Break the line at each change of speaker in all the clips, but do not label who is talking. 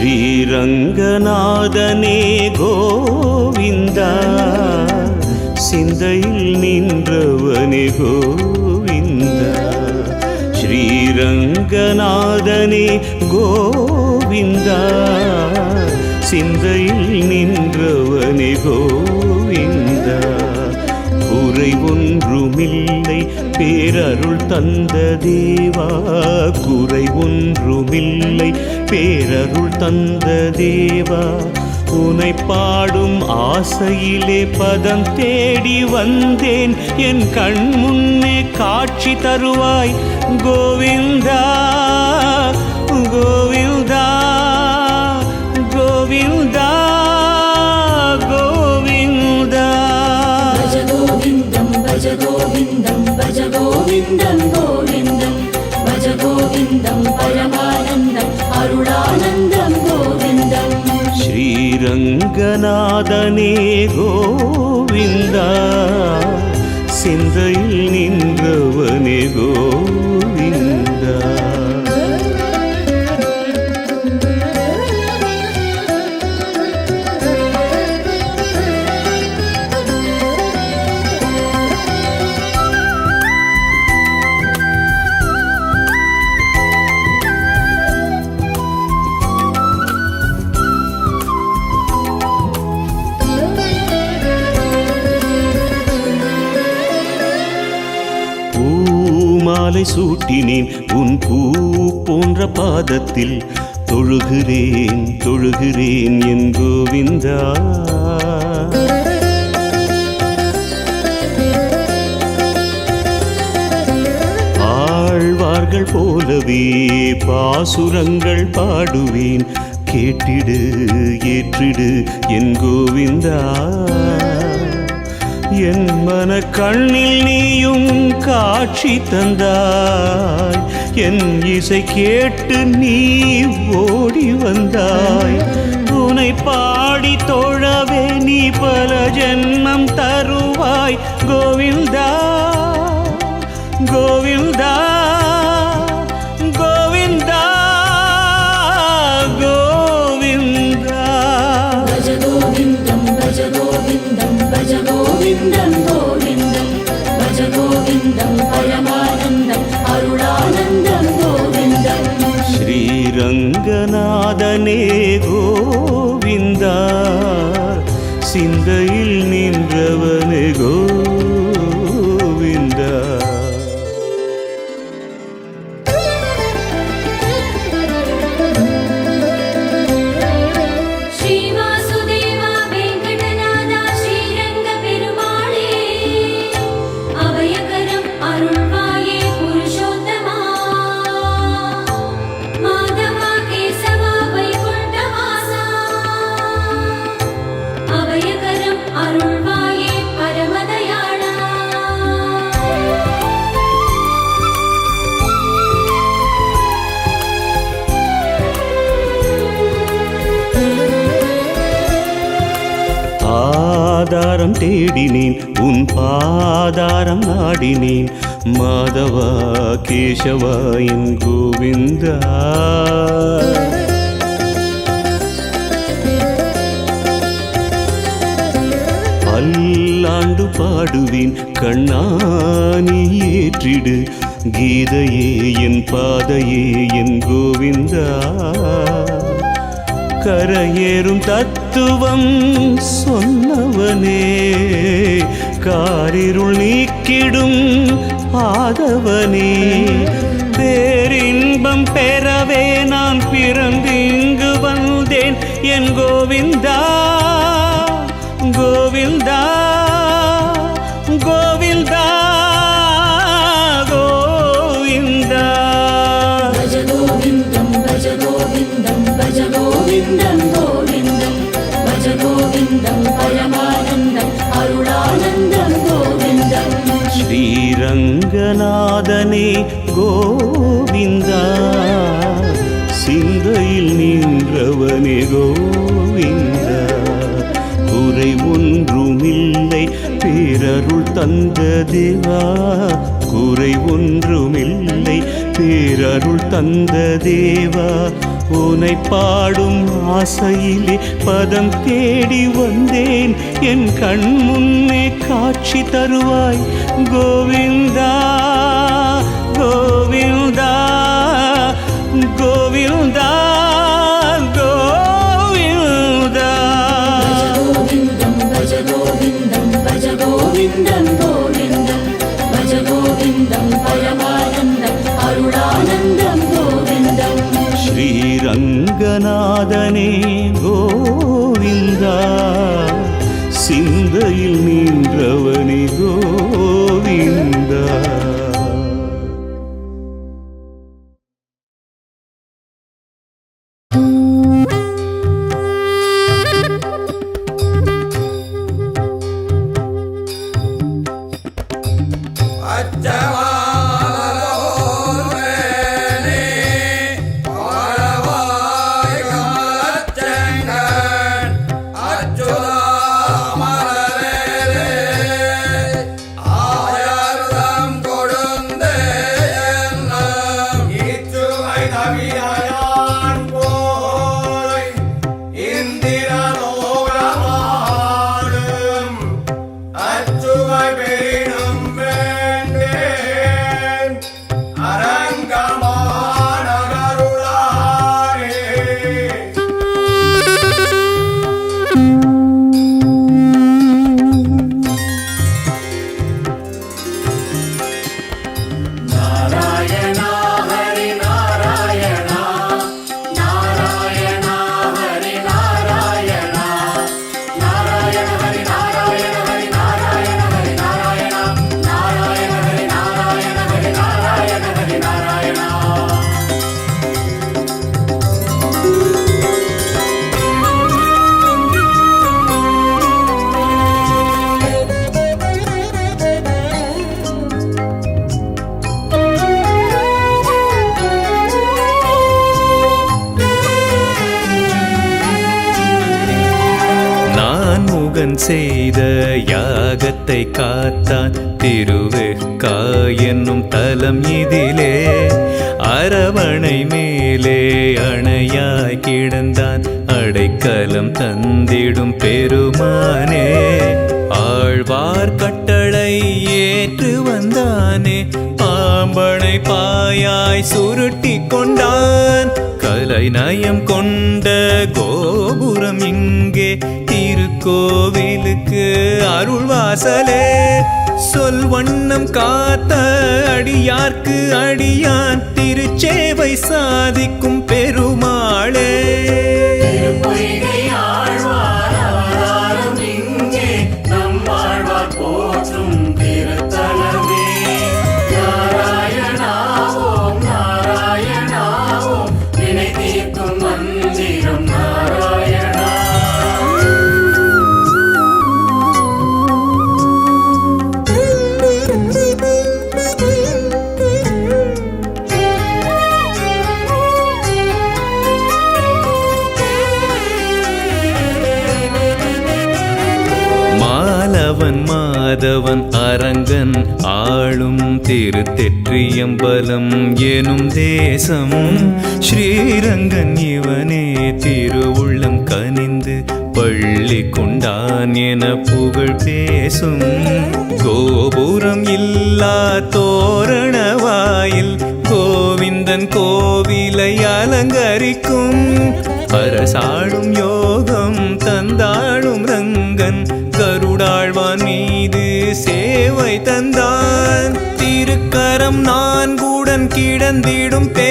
ஸ்ரீரங்கநாதனே கோவிந்தா சிந்தையில் நின்றவனே கோவிந்தா. ஸ்ரீரங்கநாதனே கோவிந்தா சிந்தையில் நின்றவனே கோவிந்தா. குறை ஒன்றுமில்லை பேரருள் தந்த தேவா. குறை ஒன்றுமில்லை பேரருள் தந்த தேவா. உனை பாடும் ஆசையிலே பதம் தேடி வந்தேன். என் கண் முன்னே காட்சி தருவாய் கோவிந்தா. கோவிந்தா ஸ்ரீரங்கநாதனே கோவிந்தா. சிந்தையில் நின்றவனே கோவிந்தா. மாலை சூட்டினேன். உன் பூ போன்ற பாதத்தில் தொழுகிறேன் தொழுகிறேன் என் கோவிந்தா. ஆழ்வார்கள் போலவே பாசுரங்கள் பாடுவேன். கேட்டிடு ஏற்றிடு என் கோவிந்தா. என் மன கண்ணில் நீயும் காட்சி தந்தாய். என் இசை கேட்டு நீ ஓடி வந்தாய். உனை பாடி தோழவே நீ பல ஜென்மம் தருவாய். கோவில்தா கோவில்தா ரங்கநாதனே கோவிந்தா சிந்தையில் நின்றவனே கோ தேடினேன் உன் பாதாரம் நாடினேன். மாதவா கேசவா என் கோவிந்தா. பல்லாண்டு பாடுவேன் கண்ணானி ஏற்றிடு. கீதையே என் பாதையே என் கோவிந்தா. கரையேறும் தத்துவம் சொன்னவனே. காரிருள் நீக்கிடும் ஆதவனே. பேரின்பம் பெறவே நான் பிறந்து இங்கு வந்தேன். என் கோவிந்தா கோவிந்தா. அருள் தந்த தேவா
உனை பாடும் ஆசையிலே பதம் தேடி வந்தேன். என் கண் முன்னே காட்சி தருவாய் கோவிந்தா கோவிந்தா கோவிந்தா. நாதனே கோவிந்தா சிந்தையில் நின்றவனே செய்த யாகத்தை காத்தான் திருவெக்கா என்னும் தலம் இதிலே. அரவணை மேலே அணையாய் கிடந்தான் அடைக்கலம் தந்திடும் பெருமானே. ஆழ்வார்கட்ட பாயாய் சுருட்டி கொண்டான். கலை நயம் கொண்ட கோபுரம் இங்கே. திருக்கோவிலுக்கு அருள்வாசலே சொல் வண்ணம் காத்த அடியார்க்கு அடியான். திருச்சேவை சாதிக்கும் பெருமாளே. திருத்தெற்றியம்பலம் எனும் தேசம் ஸ்ரீரங்கன் இவனே திருவுள்ளம் கனிந்து பள்ளி கொண்டான் என புகழ் பேசும். கோபுரம் இல்லா தோரண வாயில் கோவிந்தன் கோவிலை அலங்கரிக்கும். அரசாடும் யோகம் தந்தாளும் ரங்கன் கருடாழ்வான் மீது சேவை தந்தான் கரம் நான் நான்குடன் கிடந்திடும் பே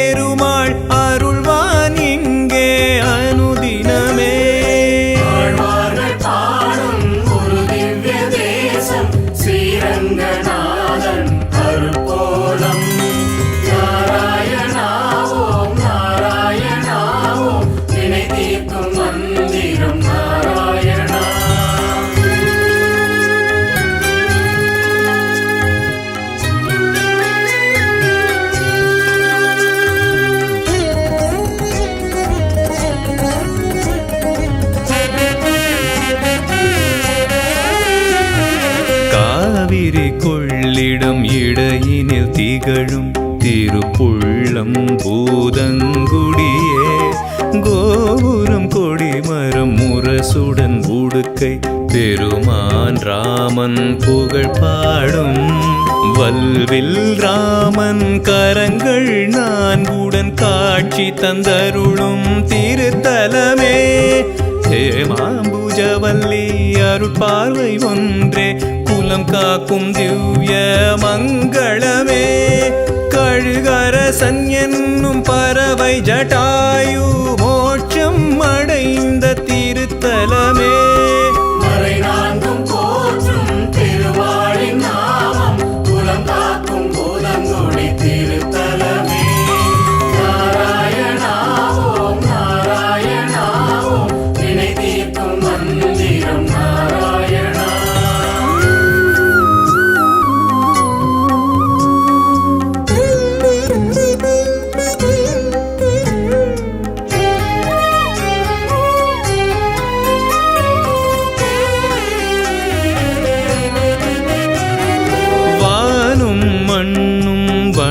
வாழ்க்கை. உடுக்கை பெருமான் ராமன் புகழ் பாடும். வல்வில் ராமன் கரங்கள் நான் உடன் காட்சி தந்தருளும் திருத்தலமே. ஹேமாம்புஜவல்லி அருட்பார்வை ஒன்றே. குலம் காக்கும் திவ்ய மங்களமே. கழுகரசன் என்னும் பறவை ஜட்டாயு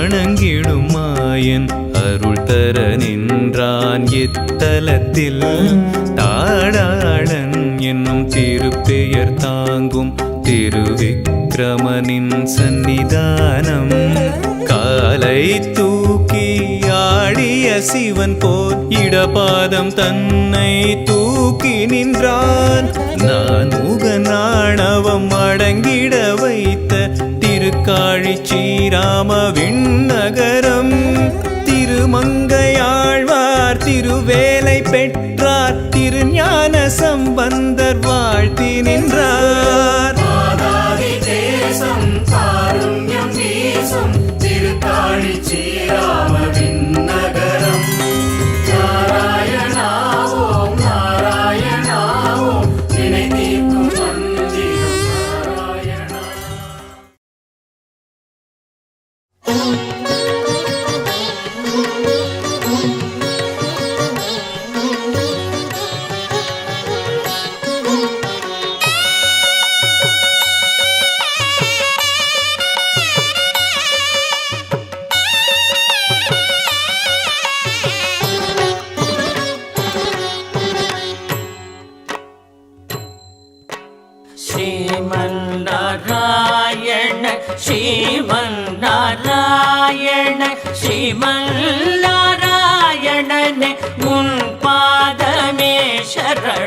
வணங்கிடும் மாயன் அருள் தர நின்றான் இத்தலத்தில். தாடாளன் என்னும் திருப்பெயர் தாங்கும் திருவிக்ரமனின் சந்நிதானம். காலை தூக்கி ஆடிய சிவன் போல் இடபாதம் தன்னை தூக்கி நின்றான். நான் முகநாணவம் அடங்கிட வைத்த திருவாழி ஸ்ரீராம விண்ணகரம். திருமங்கையாழ்வார் திருவேலை பெற்றார். திருஞான சம்பந்தர் வாழ்த்தி நின்றார்.
தேசம் திருத்தாழி ஸ்ரீராம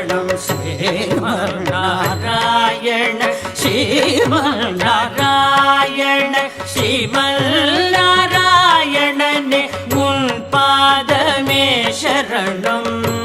சரணம் ஸ்ரீமர் நாராயண
ஸ்ரீமர் முன் பாதமே சரணம்.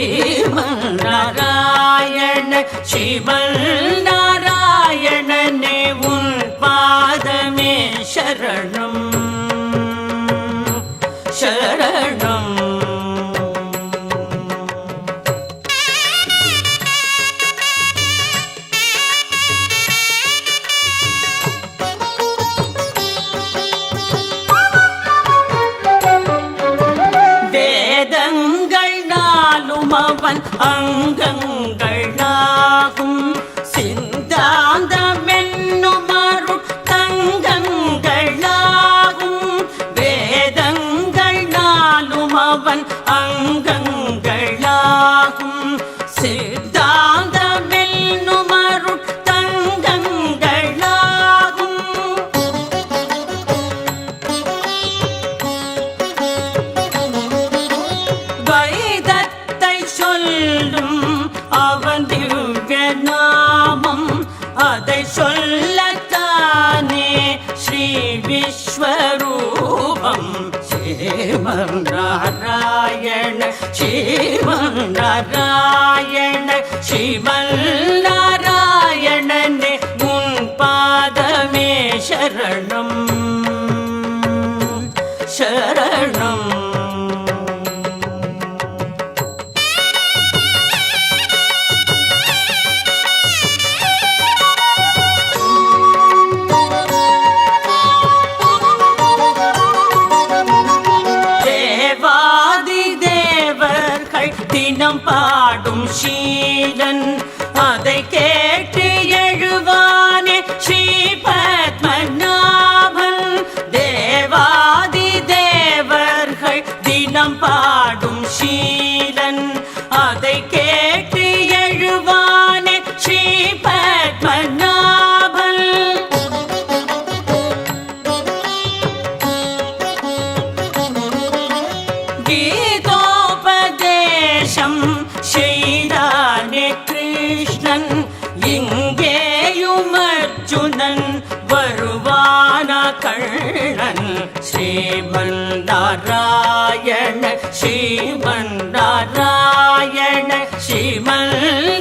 ஸ்ரீமன் நாராயண ஸ்ரீமன் நாராயணனே அங்கங்கள் நாகும் ஸ்ரீமன் நாராயண ஸ்ரீமன் நாராயண ஸ்ரீமன் நாராயணனே முன் பாதமே சரணம். श्रीमन्नारायण श्रीमन्